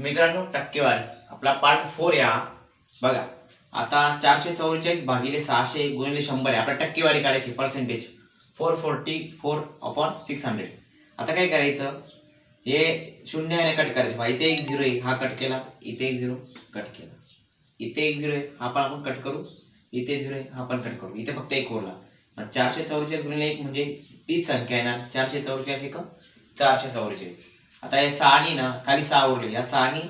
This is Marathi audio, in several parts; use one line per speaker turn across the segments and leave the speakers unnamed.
मित्रांनो टक्केवारी. आपला पार्ट फोर या. बघा आता चारशे चौवेचाळीस भागिले सहाशे गुणिले शंभर आहे. आपल्या टक्केवारी काढायची percentage four forty four upon six hundred आता काय करायचं? हे शून्य आहे कट करायचं. बा इथे एक झिरो आहे. हा कट केला. इथे एक झिरो कट केला. इथे एक झिरो आहे. हा पण आपण कट करू. इथे झिरो आहे. हा पण कट करू. इथे फक्त एक उरला चारशे चौवेचाळीस गुणिले एक म्हणजे तीस संख्या येणार. चारशे चौवेचाळीस एक चारशे चौवेचाळीस आता हे सहानी ना खाली सहा उरले. या सहानी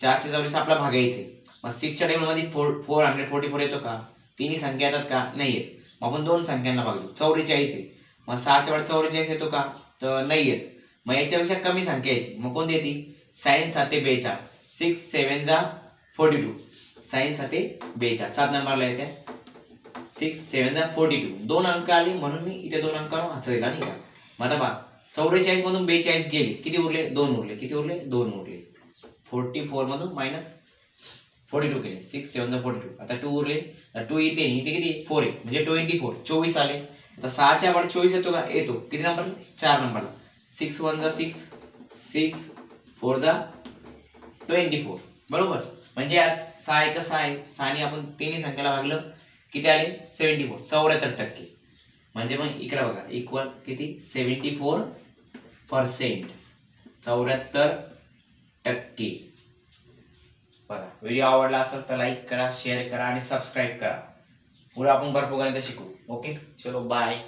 चारशे चौवीस आपला भागायचे मग सिक्सच्या टेबलमध्ये four four hundred forty four येतो का? तिन्ही संख्या येतात का? नाही येत मग आपण दोन संख्यांना भागतो चौवेचाळीस आहे. मग सहाच्या वेळ चौवेचाळीस येतो का? तर नाही येत मग याच्यापेक्षा कमी संख्या यायची. मग कोणती येते? साईन साते बेचा सिक्स सेवन जा फोर्टी टू साईन साते बेचा सात नंबरला येते सिक्स सेवन जा फोर्टी टू दोन अंक आले म्हणून मी इथे दोन अंक वाचलेला नाही का मग आता पहा. चौवेचाळीस मधून बेचाळीस गेले. किती उरले? दोन उरले. किती उरले? दोन उरले. फोर्टी फोर मधून मायनस फोर्टी टू केले. सिक्स सेवन फोर्टी टू आता टू उरले. टू इथे इथे किती? फोर आहे. म्हणजे ट्वेंटी फोर चोवीस आले. आता सहाच्या वर चोवीस येतो का? येतो. किती नंबर चार नंबरला सिक्स वन जा सिक्स सिक्स फोर जा ट्वेंटी फोर बरोबर? म्हणजे आज सहा एक सहा आहे. सहाने आपण तिन्ही संख्येला भागलं. किती आले? सेवन्टी फोर चौऱ्याहत्तर टक्के. म्हणजे मग इकडे बघा इक्वल किती? सेवन्टी फोर पर्सेंट चौऱ्याहत्तर टक्के. बघा व्हिडिओ आवडला असेल तर लाईक करा शेअर करा आणि सबस्क्राईब करा. पुढे आपण भरपूर गणित शिकू. ओके चलो बाय